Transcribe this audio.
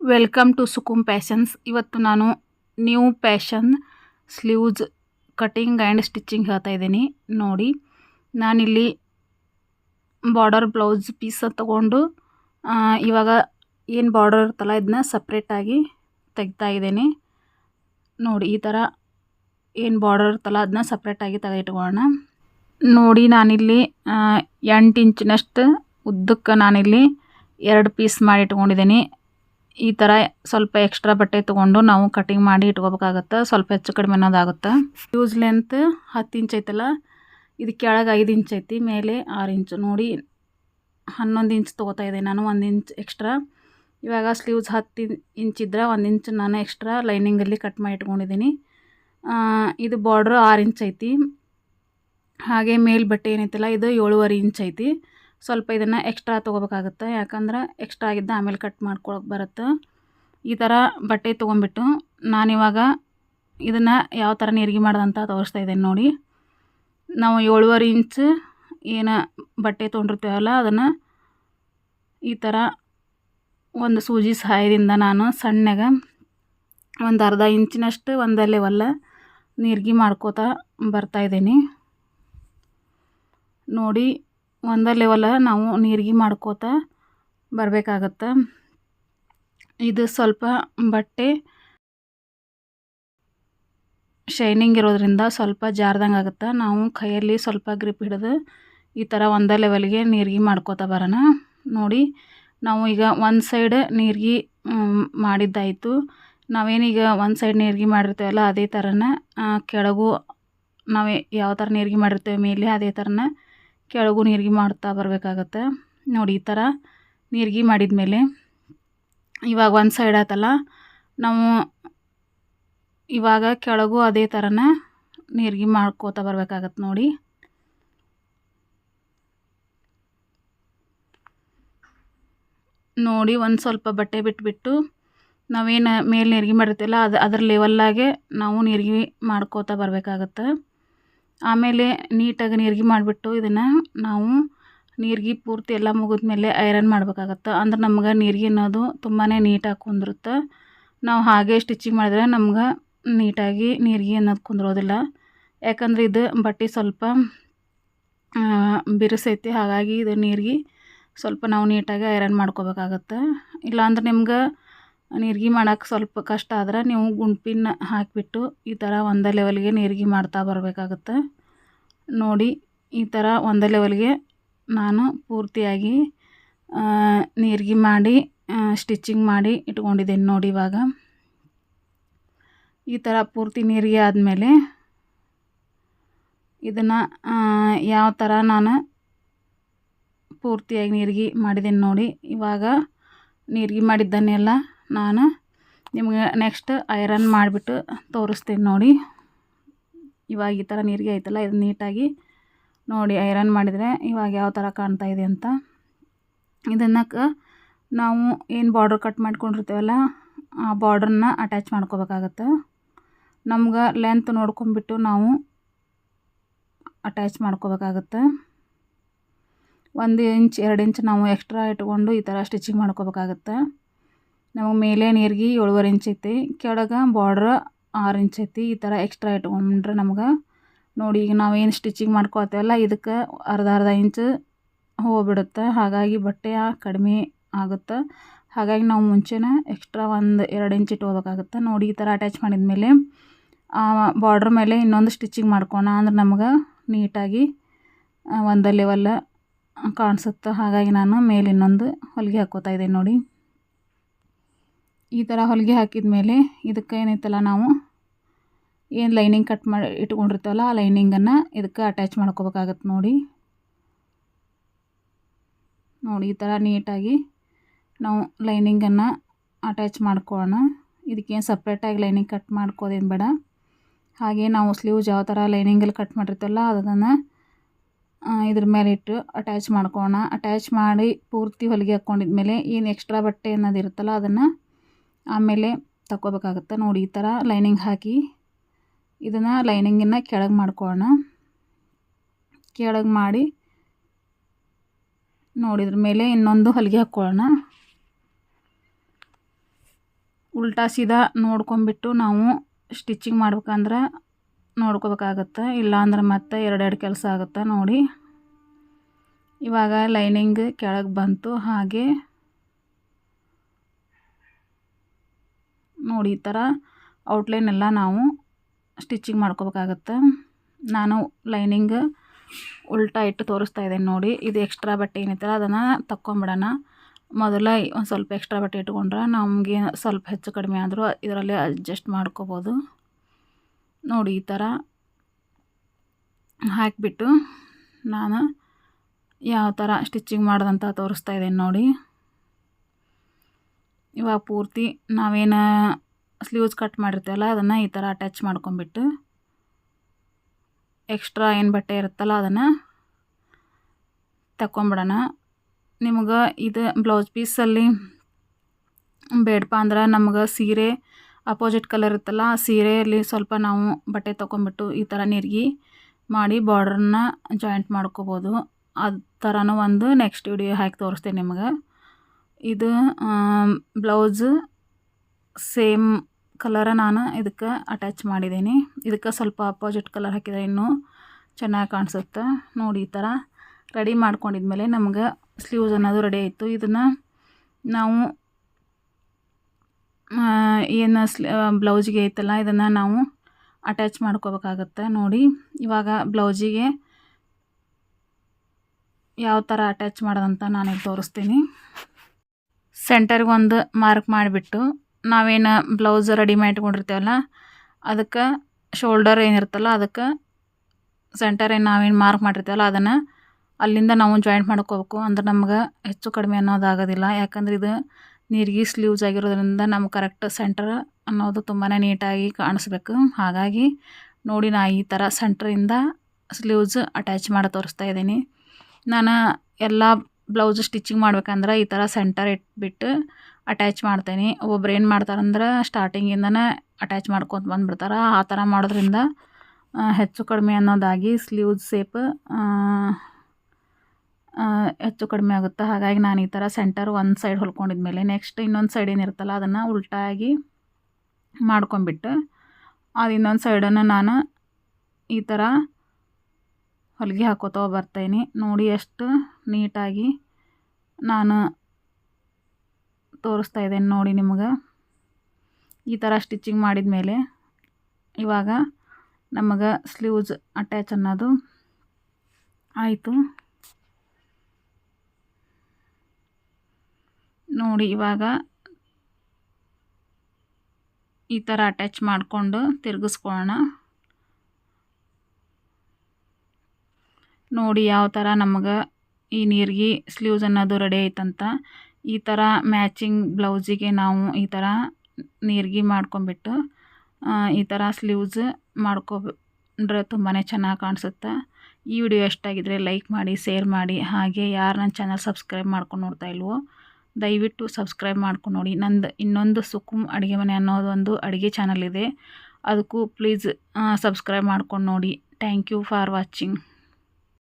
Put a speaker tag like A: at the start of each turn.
A: Welcome to ಸುಕುಮ್ fashions ಇವತ್ತು ನಾನು new fashion sleeves cutting and stitching ಹೇಳ್ತಾ ಇದ್ದೀನಿ. ನೋಡಿ, ನಾನಿಲ್ಲಿ ಬಾರ್ಡರ್ ಬ್ಲೌಸ್ ಪೀಸ ತಗೊಂಡು ಇವಾಗ ಏನು ಬಾರ್ಡರ್ ಇರ್ತಲ್ಲ ಇದನ್ನ ಸಪ್ರೇಟಾಗಿ ತೆಗ್ತಾ ಇದ್ದೀನಿ. ನೋಡಿ, ಈ ಥರ ಏನು ಬಾರ್ಡರ್ ಇರ್ತಲ್ಲ ಅದನ್ನ ಸಪ್ರೇಟಾಗಿ ತೆಗೆದಿಟ್ಕೊಳ್ಳೋಣ ನೋಡಿ, ನಾನಿಲ್ಲಿ ಎಂಟು ಇಂಚಿನಷ್ಟು ಉದ್ದಕ್ಕೆ ನಾನಿಲ್ಲಿ ಎರಡು ಪೀಸ್ ಮಾಡಿ ಇಟ್ಕೊಂಡಿದ್ದೀನಿ. ಈ ಥರ ಸ್ವಲ್ಪ ಎಕ್ಸ್ಟ್ರಾ ಬಟ್ಟೆ ತೊಗೊಂಡು ನಾವು ಕಟಿಂಗ್ ಮಾಡಿ ಇಟ್ಕೋಬೇಕಾಗತ್ತೆ. ಸ್ವಲ್ಪ ಹೆಚ್ಚು ಕಡಿಮೆ ಅನ್ನೋದಾಗುತ್ತೆ. ಯೂಸ್ ಲೆಂತ್ ಹತ್ತು ಇಂಚ್ ಐತಲ್ಲ, ಇದು ಕೆಳಗೆ ಐದು ಇಂಚ್ ಐತಿ, ಮೇಲೆ ಆರು ಇಂಚು ನೋಡಿ, ಹನ್ನೊಂದು ಇಂಚ್ ತೊಗೋತಾ ಇದ್ದೆ ನಾನು, ಒಂದು ಇಂಚ್ ಎಕ್ಸ್ಟ್ರಾ ಇವಾಗ ಸ್ಲೀವ್ಸ್ ಹತ್ತು ಇಂಚ್ ಇದ್ರೆ ಒಂದು ಇಂಚ್ ನಾನು ಎಕ್ಸ್ಟ್ರಾ ಲೈನಿಂಗಲ್ಲಿ ಕಟ್ ಮಾಡಿ ಇಟ್ಕೊಂಡಿದ್ದೀನಿ. ಇದು ಬಾರ್ಡ್ರ್ ಆರು ಇಂಚ್ ಐತಿ. ಹಾಗೆ ಮೇಲ್ ಬಟ್ಟೆ ಏನೈತಲ್ಲ, ಇದು ಏಳುವರೆ ಇಂಚ್ ಐತಿ. ಸ್ವಲ್ಪ ಇದನ್ನು ಎಕ್ಸ್ಟ್ರಾ ತೊಗೋಬೇಕಾಗತ್ತೆ. ಯಾಕಂದ್ರೆ ಎಕ್ಸ್ಟ್ರಾ ಆಗಿದ್ದ ಆಮೇಲೆ ಕಟ್ ಮಾಡ್ಕೊಳಕ್ಕೆ ಬರುತ್ತೆ. ಈ ಥರ ಬಟ್ಟೆ ತೊಗೊಂಬಿಟ್ಟು ನಾನಿವಾಗ ಇದನ್ನು ಯಾವ ಥರ ನೀರಿಗೆ ಮಾಡ್ದಂತ ತೋರಿಸ್ತಾ ಇದ್ದೇನೆ ನೋಡಿ. ನಾವು ಏಳುವರೆ ಇಂಚ್ ಏನು ಬಟ್ಟೆ ತೊಗೊಂಡಿರ್ತೇವಲ್ಲ, ಅದನ್ನು ಈ ಥರ ಒಂದು ಸೂಜಿ ಸಹಾಯದಿಂದ ನಾನು ಸಣ್ಣಗೆ ಒಂದು ಅರ್ಧ ಇಂಚಿನಷ್ಟು ಒಂದು ಲೆವೆಲ್ಲ ನೀರ್ಗಿ ಮಾಡ್ಕೋತಾ ಬರ್ತಾ ಇದ್ದೀನಿ. ನೋಡಿ ಒಂದೇ ಲೆವೆಲ ನಾವು ನೀರಿಗೆ ಮಾಡ್ಕೋತಾ ಬರಬೇಕಾಗತ್ತೆ. ಇದು ಸ್ವಲ್ಪ ಬಟ್ಟೆ ಶೈನಿಂಗ್ ಇರೋದ್ರಿಂದ ಸ್ವಲ್ಪ ಜಾರ್ದಂಗೆ ಆಗುತ್ತೆ. ನಾವು ಕೈಯಲ್ಲಿ ಸ್ವಲ್ಪ ಗ್ರಿಪ್ ಹಿಡಿದು ಈ ಥರ ಒಂದೇ ಲೆವೆಲ್ಗೆ ನೀರಿಗೆ ಮಾಡ್ಕೋತಾ ಬರೋಣ. ನೋಡಿ, ನಾವು ಈಗ ಒಂದು ಸೈಡ್ ನೀರಿಗೆ ಮಾಡಿದ್ದಾಯಿತು. ನಾವೇನೀಗ ಒಂದು ಸೈಡ್ ನೀರಿಗೆ ಮಾಡಿರ್ತೇವಲ್ಲ, ಅದೇ ಥರನ ಕೆಳಗು ನಾವು ಯಾವ ಥರ ನೀರಿಗೆ ಮಾಡಿರ್ತೇವೆ ಮೇಲೆ ಅದೇ ಥರನ ಕೆಳಗೂ ನೀರಿಗೆ ಮಾಡ್ತಾ ಬರಬೇಕಾಗತ್ತೆ. ನೋಡಿ ಈ ಥರ ನೀರಿಗೆ ಮಾಡಿದ ಮೇಲೆ ಇವಾಗ ಒಂದು ಸೈಡ್ ಆಯ್ತಲ್ಲ ನಾವು ಇವಾಗ ಕೆಳಗೂ ಅದೇ ಥರನ ನೀರಿಗೆ ಮಾಡ್ಕೋತಾ ಬರಬೇಕಾಗತ್ತೆ ನೋಡಿ. ನೋಡಿ ಒಂದು ಸ್ವಲ್ಪ ಬಟ್ಟೆ ಬಿಟ್ಬಿಟ್ಟು ನಾವೇನು ಮೇಲೆ ನೀರಿಗೆ ಮಾಡಿರ್ತೀವಲ್ಲ ಅದು ಅದ್ರ ಲೆವೆಲ್ಲಾಗೆ ನಾವು ನೀರಿಗೆ ಮಾಡ್ಕೋತಾ ಬರಬೇಕಾಗತ್ತೆ. ಆಮೇಲೆ ನೀಟಾಗಿ ನೀರ್ಗಿ ಮಾಡಿಬಿಟ್ಟು ಇದನ್ನು ನಾವು ನೀರ್ಗಿ ಪೂರ್ತಿ ಎಲ್ಲ ಮುಗಿದ್ಮೇಲೆ ಐರನ್ ಮಾಡಬೇಕಾಗತ್ತೆ. ಅಂದ್ರೆ ನಮ್ಗೆ ನೀರ್ಗಿ ಅನ್ನೋದು ತುಂಬಾ ನೀಟಾಗಿ ಕುಂದಿರುತ್ತೆ. ನಾವು ಹಾಗೆ ಸ್ಟಿಚಿಂಗ್ ಮಾಡಿದ್ರೆ ನಮ್ಗೆ ನೀಟಾಗಿ ನೀರಿಗೆ ಅನ್ನೋದು ಕುಂದಿರೋದಿಲ್ಲ. ಯಾಕಂದ್ರೆ ಇದು ಬಟ್ಟೆ ಸ್ವಲ್ಪ ಬಿರುಸೈತಿ, ಹಾಗಾಗಿ ಇದು ನೀರಿಗೆ ಸ್ವಲ್ಪ ನಾವು ನೀಟಾಗಿ ಐರನ್ ಮಾಡ್ಕೋಬೇಕಾಗತ್ತೆ. ಇಲ್ಲಾಂದ್ರೆ ನಿಮ್ಗೆ ನೀರಿಗೆ ಮಾಡೋಕ್ಕೆ ಸ್ವಲ್ಪ ಕಷ್ಟ ಆದ್ರೆ ನೀವು ಗುಂಪಿನ ಹಾಕಿಬಿಟ್ಟು ಈ ಥರ ಒಂದೇ ಲೆವೆಲ್ಗೆ ನೀರ್ಗಿ ಮಾಡ್ತಾ ಬರಬೇಕಾಗತ್ತೆ. ನೋಡಿ, ಈ ಥರ ಒಂದೇ ಲೆವೆಲ್ಗೆ ನಾನು ಪೂರ್ತಿಯಾಗಿ ನೀರ್ಗಿ ಮಾಡಿ ಸ್ಟಿಚಿಂಗ್ ಮಾಡಿ ಇಟ್ಕೊಂಡಿದ್ದೀನಿ ನೋಡಿ ಇವಾಗ. ಈ ಥರ ಪೂರ್ತಿ ನೀರಿಗೆ ಆದಮೇಲೆ ಇದನ್ನು ಯಾವ ಥರ ನಾನು ಪೂರ್ತಿಯಾಗಿ ನೀರಿಗೆ ಮಾಡಿದ್ದೀನಿ ನೋಡಿ. ಇವಾಗ ನೀರಿಗೆ ಮಾಡಿದ್ದನ್ನೆಲ್ಲ ನಾನು ನಿಮಗೆ ನೆಕ್ಸ್ಟ್ ಐರನ್ ಮಾಡಿಬಿಟ್ಟು ತೋರಿಸ್ತೀನಿ ನೋಡಿ. ಇವಾಗ ಈ ಥರ ನೀರಿಗೆ ಐತಲ್ಲ ಇದು ನೀಟಾಗಿ ನೋಡಿ ಐರನ್ ಮಾಡಿದರೆ ಇವಾಗ ಯಾವ ಥರ ಕಾಣ್ತಾ ಇದೆ ಅಂತ. ಇದನ್ನು ನಾವು ಏನು ಬಾರ್ಡ್ರ್ ಕಟ್ ಮಾಡ್ಕೊಂಡಿರ್ತೀವಲ್ಲ, ಆ ಬಾರ್ಡ್ರನ್ನ ಅಟ್ಯಾಚ್ ಮಾಡ್ಕೋಬೇಕಾಗತ್ತೆ. ನಮ್ಗೆ ಲೆಂತ್ ನೋಡ್ಕೊಂಬಿಟ್ಟು ನಾವು ಅಟ್ಯಾಚ್ ಮಾಡ್ಕೋಬೇಕಾಗತ್ತೆ. ಒಂದು ಇಂಚ್ ಎರಡು ಇಂಚ್ ನಾವು ಎಕ್ಸ್ಟ್ರಾ ಇಟ್ಕೊಂಡು ಈ ಥರ ಸ್ಟಿಚಿಂಗ್ ಮಾಡ್ಕೋಬೇಕಾಗತ್ತೆ. ನಮಗೆ ಮೇಲೆ ನೀರಿಗೆ ಏಳುವರೆ ಇಂಚ್ ಐತಿ, ಕೆಳಗೆ ಬಾರ್ಡ್ರ್ ಆರು ಇಂಚ್ ಐತಿ, ಈ ಥರ ಎಕ್ಸ್ಟ್ರಾ ಇಟ್ಕೊಂಡ್ರೆ ನಮ್ಗೆ. ನೋಡಿ ಈಗ ನಾವೇನು ಸ್ಟಿಚಿಂಗ್ ಮಾಡ್ಕೊತೇವಲ್ಲ ಇದಕ್ಕೆ ಅರ್ಧ ಅರ್ಧ ಇಂಚ್ ಹೋಗ್ಬಿಡುತ್ತೆ. ಹಾಗಾಗಿ ಬಟ್ಟೆ ಕಡಿಮೆ ಆಗುತ್ತೆ. ಹಾಗಾಗಿ ನಾವು ಮುಂಚೆನೇ ಎಕ್ಸ್ಟ್ರಾ ಒಂದು ಎರಡು ಇಂಚ್ ಇಟ್ಕೋಬೇಕಾಗುತ್ತೆ ನೋಡಿ ಈ ಥರ ಅಟ್ಯಾಚ್ ಮಾಡಿದ್ಮೇಲೆ, ಆ ಬಾರ್ಡ್ರ್ ಮೇಲೆ ಇನ್ನೊಂದು ಸ್ಟಿಚಿಂಗ್ ಮಾಡ್ಕೋಣ ಅಂದ್ರೆ ನಮ್ಗೆ ನೀಟಾಗಿ ಒಂದೇ ಲೆವೆಲ್ ಕಾಣಿಸುತ್ತೆ. ಹಾಗಾಗಿ ನಾನು ಮೇಲೆ ಇನ್ನೊಂದು ಹೊಲಿಗೆ ಹಾಕೋತಾ ಇದ್ದೀನಿ ನೋಡಿ. ಈ ಥರ ಹೊಲಿಗೆ ಹಾಕಿದ ಮೇಲೆ ಇದಕ್ಕೆ ಏನೈತಲ್ಲ ನಾವು ಏನು ಲೈನಿಂಗ್ ಕಟ್ ಮಾಡಿ ಇಟ್ಕೊಂಡಿರ್ತೀವಲ್ಲ ಆ ಲೈನಿಂಗನ್ನು ಇದಕ್ಕೆ ಅಟ್ಯಾಚ್ ಮಾಡ್ಕೋಬೇಕಾಗತ್ತೆ ನೋಡಿ. ನೋಡಿ ಈ ಥರ ನೀಟಾಗಿ ನಾವು ಲೈನಿಂಗನ್ನು ಅಟ್ಯಾಚ್ ಮಾಡ್ಕೊಳ್ಳೋಣ. ಇದಕ್ಕೇನು ಸಪ್ರೇಟಾಗಿ ಲೈನಿಂಗ್ ಕಟ್ ಮಾಡ್ಕೋದೇನು ಬೇಡ. ಹಾಗೆ ನಾವು ಸ್ಲೀವ್ಸ್ ಯಾವ ಥರ ಲೈನಿಂಗಲ್ಲಿ ಕಟ್ ಮಾಡಿರ್ತೀವಲ್ಲ ಅದನ್ನು ಇದ್ರ ಮೇಲೆ ಇಟ್ಟು ಅಟ್ಯಾಚ್ ಮಾಡ್ಕೋಣ ಅಟ್ಯಾಚ್ ಮಾಡಿ ಪೂರ್ತಿ ಹೊಲಿಗೆ ಹಾಕ್ಕೊಂಡಿದ್ಮೇಲೆ ಏನು ಎಕ್ಸ್ಟ್ರಾ ಬಟ್ಟೆ ಅನ್ನೋದು ಇರುತ್ತಲ್ಲ ಅದನ್ನು ಆಮೇಲೆ ತಗೋಬೇಕಾಗತ್ತೆ ನೋಡಿ, ಈ ಥರ ಲೈನಿಂಗ್ ಹಾಕಿ ಇದನ್ನು ಲೈನಿಂಗನ್ನು ಕೆಳಗೆ ಮಾಡ್ಕೊಳ್ಳೋಣ. ಕೆಳಗೆ ಮಾಡಿ ನೋಡಿ, ಇದ್ರ ಮೇಲೆ ಇನ್ನೊಂದು ಹೊಲಿಗೆ ಹಾಕ್ಕೊಳ್ಳೋಣ. ಉಲ್ಟಾ ಸೀದಾ ನೋಡ್ಕೊಂಬಿಟ್ಟು ನಾವು ಸ್ಟಿಚಿಂಗ್ ಮಾಡ್ಬೇಕಂದ್ರೆ ನೋಡ್ಕೋಬೇಕಾಗತ್ತೆ. ಇಲ್ಲಾಂದ್ರೆ ಮತ್ತೆ ಎರಡೆರಡು ಕೆಲಸ ಆಗುತ್ತೆ ನೋಡಿ. ಇವಾಗ ಲೈನಿಂಗ್ ಕೆಳಗೆ ಬಂತು ಹಾಗೆ ನೋಡಿ ಈ ಥರ ಔಟ್ಲೈನ್ ಎಲ್ಲ ನಾವು ಸ್ಟಿಚಿಂಗ್ ಮಾಡ್ಕೋಬೇಕಾಗತ್ತೆ. ನಾನು ಲೈನಿಂಗ್ ಉಲ್ಟಾ ಇಟ್ಟು ತೋರಿಸ್ತಾ ಇದ್ದೇನೆ ನೋಡಿ. ಇದು ಎಕ್ಸ್ಟ್ರಾ ಬಟ್ಟೆ ಏನಿತ್ತಲ್ಲ, ಅದನ್ನು ತಕ್ಕೊಂಬಿಡೋಣ. ಮೊದಲ ಒಂದು ಸ್ವಲ್ಪ ಎಕ್ಸ್ಟ್ರಾ ಬಟ್ಟೆ ಇಟ್ಕೊಂಡ್ರೆ ನಮಗೆ ಸ್ವಲ್ಪ ಹೆಚ್ಚು ಕಡಿಮೆ ಆದರೂ ಇದರಲ್ಲಿ ಅಡ್ಜಸ್ಟ್ ಮಾಡ್ಕೋಬೋದು. ನೋಡಿ ಈ ಥರ ಹಾಕಿಬಿಟ್ಟು ನಾನು ಯಾವ ಥರ ಸ್ಟಿಚಿಂಗ್ ಮಾಡ್ದಂತ ತೋರಿಸ್ತಾ ಇದ್ದೇನೆ ನೋಡಿ. ಇವಾಗ ಪೂರ್ತಿ ನಾವೇನು ಸ್ಲೀವ್ಸ್ ಕಟ್ ಮಾಡಿರ್ತೀವಲ್ಲ, ಅದನ್ನು ಈ ಥರ ಅಟ್ಯಾಚ್ ಮಾಡ್ಕೊಂಬಿಟ್ಟು ಎಕ್ಸ್ಟ್ರಾ ಏನು ಬಟ್ಟೆ ಇರುತ್ತಲ್ಲ ಅದನ್ನು ತಗೊಂಬಿಡೋಣ ನಿಮಗೆ ಇದು ಬ್ಲೌಸ್ ಪೀಸಲ್ಲಿ ಬೇಡಪ್ಪ ಅಂದ್ರೆ ನಮ್ಗೆ ಸೀರೆ ಅಪೋಸಿಟ್ ಕಲರ್ ಇರುತ್ತಲ್ಲ, ಆ ಸೀರೆಯಲ್ಲಿ ಸ್ವಲ್ಪ ನಾವು ಬಟ್ಟೆ ತೊಗೊಂಬಿಟ್ಟು ಈ ಥರ ನಿರ್ಗಿ ಮಾಡಿ ಬಾರ್ಡ್ರನ್ನ ಜಾಯಿಂಟ್ ಮಾಡ್ಕೋಬೋದು. ಅದು ಥರನೂ ಒಂದು ನೆಕ್ಸ್ಟ್ ವಿಡಿಯೋ ಹಾಕಿ ತೋರಿಸ್ತೀನಿ ನಿಮ್ಗೆ. ಇದು ಬ್ಲೌಸ್ ಸೇಮ್ ಕಲರ ನಾನು ಇದಕ್ಕೆ ಅಟ್ಯಾಚ್ ಮಾಡಿದ್ದೀನಿ. ಇದಕ್ಕೆ ಸ್ವಲ್ಪ ಅಪೋಸಿಟ್ ಕಲರ್ ಹಾಕಿದ್ರೆ ಇನ್ನೂ ಚೆನ್ನಾಗಿ ಕಾಣಿಸುತ್ತೆ. ನೋಡಿ, ಈ ಥರ ರೆಡಿ ಮಾಡ್ಕೊಂಡಿದ್ಮೇಲೆ ನಮ್ಗೆ ಸ್ಲೀವ್ಸ್ ಅನ್ನೋದು ರೆಡಿ ಆಯಿತು. ಇದನ್ನು ನಾವು ಏನು ಸ್ಲಿ ಬ್ಲೌಸಿಗೆ ಐತಲ್ಲ, ಇದನ್ನು ನಾವು ಅಟ್ಯಾಚ್ ಮಾಡ್ಕೋಬೇಕಾಗತ್ತೆ. ನೋಡಿ, ಇವಾಗ ಬ್ಲೌಸಿಗೆ ಯಾವ ಥರ ಅಟ್ಯಾಚ್ ಮಾಡೋದಂತ ನಾನು ತೋರಿಸ್ತೀನಿ. ಸೆಂಟರ್ಗೆ ಒಂದು ಮಾರ್ಕ್ ಮಾಡಿಬಿಟ್ಟು ನಾವೇನು ಬ್ಲೌಸ್ ರೆಡಿ ಮಾಡಿಟ್ಕೊಂಡಿರ್ತೀವಲ್ಲ ಅದಕ್ಕೆ ಶೋಲ್ಡರ್ ಏನಿರುತ್ತಲ್ಲ ಅದಕ್ಕೆ ಸೆಂಟರ್ ಏನು ನಾವೇನು ಮಾರ್ಕ್ ಮಾಡಿರ್ತೇವಲ್ಲ, ಅದನ್ನು ಅಲ್ಲಿಂದ ನಾವು ಜಾಯಿಂಟ್ ಮಾಡ್ಕೋಬೇಕು. ಅಂದ್ರೆ ನಮ್ಗೆ ಹೆಚ್ಚು ಕಡಿಮೆ ಅನ್ನೋದಾಗೋದಿಲ್ಲ. ಯಾಕಂದ್ರೆ ಇದು ನೀರಿಗೆ ಸ್ಲೀವ್ಸ್ ಆಗಿರೋದ್ರಿಂದ ನಮ್ಗೆ ಕರೆಕ್ಟ್ ಸೆಂಟರ್ ಅನ್ನೋದು ತುಂಬಾ ನೀಟಾಗಿ ಕಾಣಿಸ್ಬೇಕು. ಹಾಗಾಗಿ ನೋಡಿ ನಾ ಈ ಥರ ಸೆಂಟ್ರಿಂದ ಸ್ಲೀವ್ಸ್ ಅಟ್ಯಾಚ್ ಮಾಡಿ ತೋರಿಸ್ತಾ ಇದ್ದೀನಿ. ನಾನು ಎಲ್ಲ ಬ್ಲೌಸ್ ಸ್ಟಿಚಿಂಗ್ ಮಾಡ್ಬೇಕಂದ್ರೆ ಈ ಥರ ಸೆಂಟರ್ ಇಟ್ಬಿಟ್ಟು ಅಟ್ಯಾಚ್ ಮಾಡ್ತೀನಿ. ಒಬ್ರು ಏನು ಮಾಡ್ತಾರಂದ್ರೆ ಸ್ಟಾರ್ಟಿಂಗಿಂದನೇ ಅಟ್ಯಾಚ್ ಮಾಡ್ಕೊತ ಬಂದುಬಿಡ್ತಾರೆ. ಆ ಥರ ಮಾಡೋದ್ರಿಂದ ಹೆಚ್ಚು ಕಡಿಮೆ ಅನ್ನೋದಾಗಿ ಸ್ಲೀವ್ಸ್ ಸೇಪ್ ಹೆಚ್ಚು ಕಡಿಮೆ ಆಗುತ್ತೆ. ಹಾಗಾಗಿ ನಾನು ಈ ಥರ ಸೆಂಟರ್ ಒಂದು ಸೈಡ್ ಹೊಲ್ಕೊಂಡಿದ್ಮೇಲೆ ನೆಕ್ಸ್ಟ್ ಇನ್ನೊಂದು ಸೈಡ್ ಏನಿರುತ್ತಲ್ಲ ಅದನ್ನು ಉಲ್ಟಾಗಿ ಮಾಡ್ಕೊಂಬಿಟ್ಟು ಅದು ಇನ್ನೊಂದು ಸೈಡನ್ನು ನಾನು ಈ ಥರ ಹೊಲಿಗೆ ಹಾಕೋತಾ ಬರ್ತೀನಿ. ನೋಡಿ ಎಷ್ಟು ನೀಟಾಗಿ ನಾನು ತೋರಿಸ್ತಾ ಇದ್ದೇನೆ ನೋಡಿ ನಿಮಗೆ. ಈ ಥರ ಸ್ಟಿಚಿಂಗ್ ಮಾಡಿದ ಮೇಲೆ ಇವಾಗ ನಮಗೆ ಸ್ಲೀವ್ಸ್ ಅಟ್ಯಾಚ್ ಅನ್ನೋದು ಆಯಿತು. ನೋಡಿ ಇವಾಗ ಈ ಥರ ಅಟ್ಯಾಚ್ ಮಾಡಿಕೊಂಡು ತಿರುಗಿಸ್ಕೊಳ್ಳೋಣ. ನೋಡಿ ಯಾವ ಥರ ನಮಗೆ ಈ ನೀರಿಗೆ ಸ್ಲೀವ್ಸ್ ಅನ್ನೋದು ರೆಡಿ ಆಯ್ತಂತ ಈ ಥರ ಮ್ಯಾಚಿಂಗ್ ಬ್ಲೌಸಿಗೆ ನಾವು ಈ ಥರ ನೀರಿಗೆ ಮಾಡ್ಕೊಂಬಿಟ್ಟು ಈ ಥರ ಸ್ಲೀವ್ಸ್ ಮಾಡ್ಕೊಂಡ್ರೆ ತುಂಬಾ ಚೆನ್ನಾಗಿ ಕಾಣಿಸುತ್ತೆ. ಈ ವಿಡಿಯೋ ಎಷ್ಟಾಗಿದ್ರೆ ಲೈಕ್ ಮಾಡಿ ಶೇರ್ ಮಾಡಿ. ಹಾಗೆ ಯಾರು ನನ್ನ ಚಾನಲ್ ಸಬ್ಸ್ಕ್ರೈಬ್ ಮಾಡ್ಕೊಂಡು ನೋಡ್ತಾ ಇಲ್ವೋ, ದಯವಿಟ್ಟು ಸಬ್ಸ್ಕ್ರೈಬ್ ಮಾಡ್ಕೊಂಡು ನೋಡಿ. ನಂದು ಇನ್ನೊಂದು ಸುಕುಮ್ ಅಡುಗೆ ಮನೆ ಅನ್ನೋದೊಂದು ಅಡುಗೆ ಚಾನಲ್ ಇದೆ. ಅದಕ್ಕೂ ಪ್ಲೀಸ್ ಸಬ್ಸ್ಕ್ರೈಬ್ ಮಾಡ್ಕೊಂಡು ನೋಡಿ. Thank you for watching